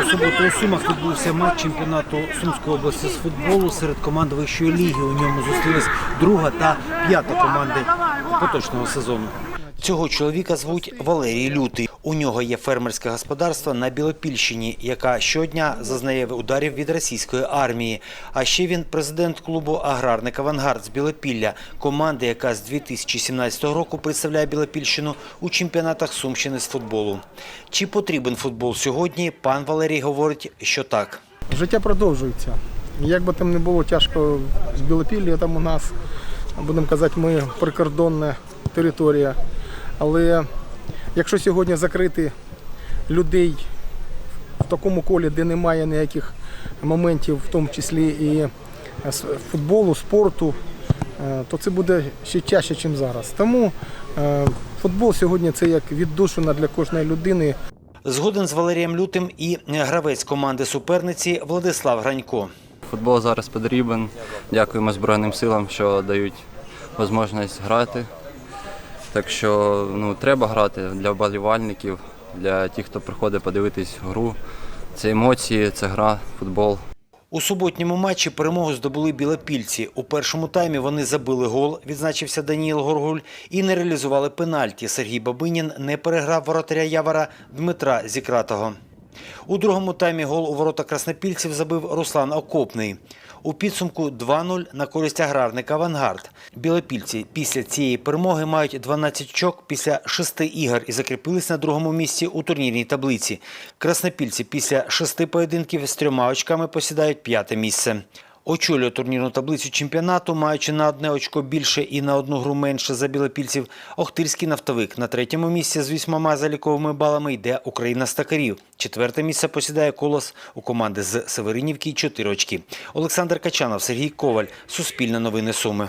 У суботу у Сумах відбувся матч чемпіонату Сумської області з футболу серед команд вищої ліги. У ньому зустрілись друга та п'ята команди поточного сезону. Цього чоловіка звуть Валерій Лютий. У нього є фермерське господарство на Білопільщині, яка щодня зазнає ударів від російської армії. А ще він президент клубу Аграрник Авангард з Білопілля, команди, яка з 2017 року представляє Білопільщину у чемпіонатах Сумщини з футболу. Чи потрібен футбол сьогодні? Пан Валерій говорить, що так. Життя продовжується. Як би там не було тяжко з Білопіллю, там у нас, будемо казати, ми прикордонна територія. Але якщо сьогодні закрити людей в такому колі, де немає ніяких моментів, в тому числі і е, футболу, спорту, е, то це буде ще чаще, ніж зараз. Тому е, футбол сьогодні це як віддушина для кожної людини. Згоден з Валерієм Лютим і гравець команди суперниці Владислав Гранько. Футбол зараз потрібен. Дякуємо Збройним силам, що дають можливість грати. Так що ну, треба грати для вболівальників, для тих, хто приходить подивитись гру. Це емоції, це гра, футбол. У суботньому матчі перемогу здобули білопільці. У першому таймі вони забили гол, відзначився Даніїл Горгуль, і не реалізували пенальті. Сергій Бабинін не переграв воротаря Явора Дмитра Зікратого. У другому таймі гол у ворота краснопільців забив Руслан Окопний. У підсумку 2-0 на користь аграрника «Авангард». Білопільці після цієї перемоги мають 12 очок після шести ігор і закріпились на другому місці у турнірній таблиці. Краснопільці після шести поєдинків з трьома очками посідають п'яте місце. Очолює турнірну таблицю чемпіонату, маючи на одне очко більше і на одну гру менше за білопільців. Охтирський нафтовик на третьому місці з вісьмома заліковими балами йде Україна стакарів. Четверте місце посідає колос у команди з Северинівки Чотири очки. Олександр Качанов, Сергій Коваль. Суспільне новини Суми.